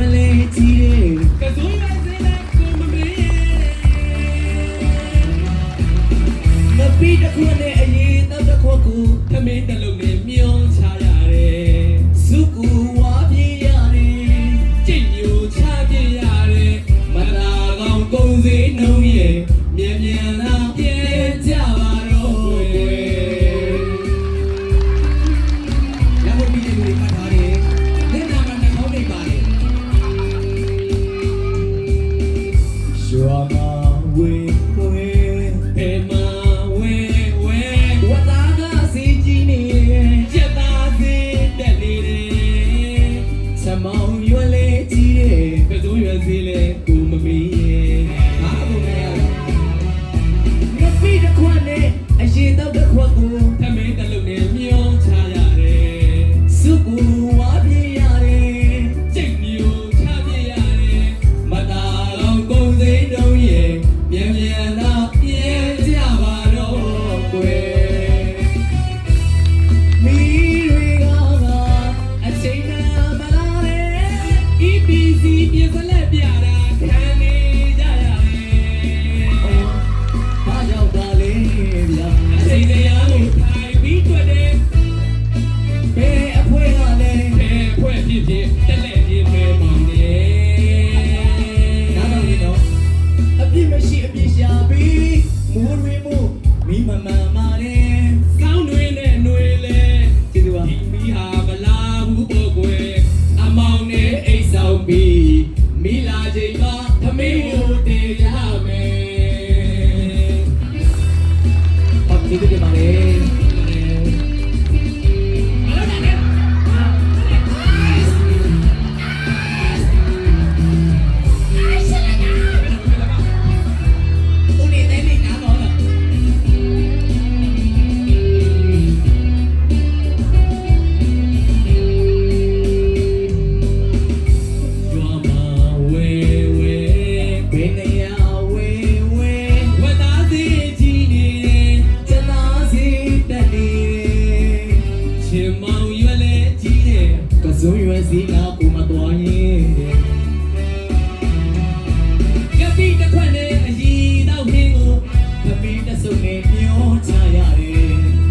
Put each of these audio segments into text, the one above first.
မလေးကြည့်တယ်ကဇူးမဲစင်းနဲ့ကိုမမေးမပီးတစ်ခုနဲ့အရင်တော့တစ်ခုကူသမင်းတလုံးနဲ့မျောချရတယ်စုကူဝါပြေးရတယ်ကြိတ်ညိုချပြေးရတယ်မနာကောင်ကုန်စေနှုံးရဲ့မြန်မြန်လား ဒီဒီမှာလေ စီငါကိုမတော်ရင်ကပီးတစ်ခွက်နဲ့အည်တော့ဟင်းကိုကပီးတစ်စုံနဲ့မျောချရတယ်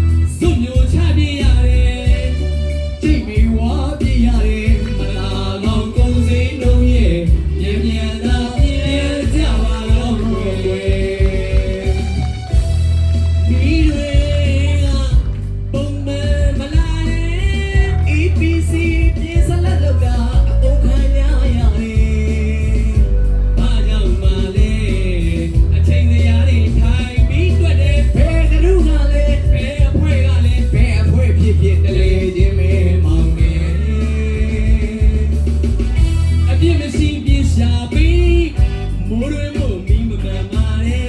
မူရီမူမီမမမရဲ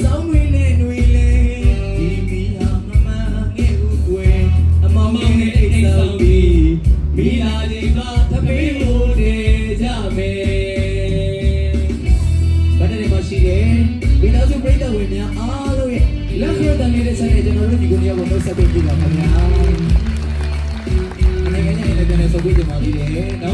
စောင်းဝင်နဲ့နှွေလဲဒီမီဟာမမငဲ့ဦးကွယ်အမောင်မောင်နဲ့အိတ်ဆောင်ပြီးမိလာဒီကသပေးဖို့နေကြမယ်ဘာတဲ့မရှိတယ်မိသားစုပြိတ္တဝင်များအားလုံးရဲ့လက်ရတန်လေးတဲ့ဆက်နဲ့ကျွန်တော်တို့ဒီကုနီယာကိုနှုတ်ဆက်ပေးကြပါခင်ဗျာအနေနဲ့လည်းလည်းဆိုပြီးကြပါသေးတယ်နော်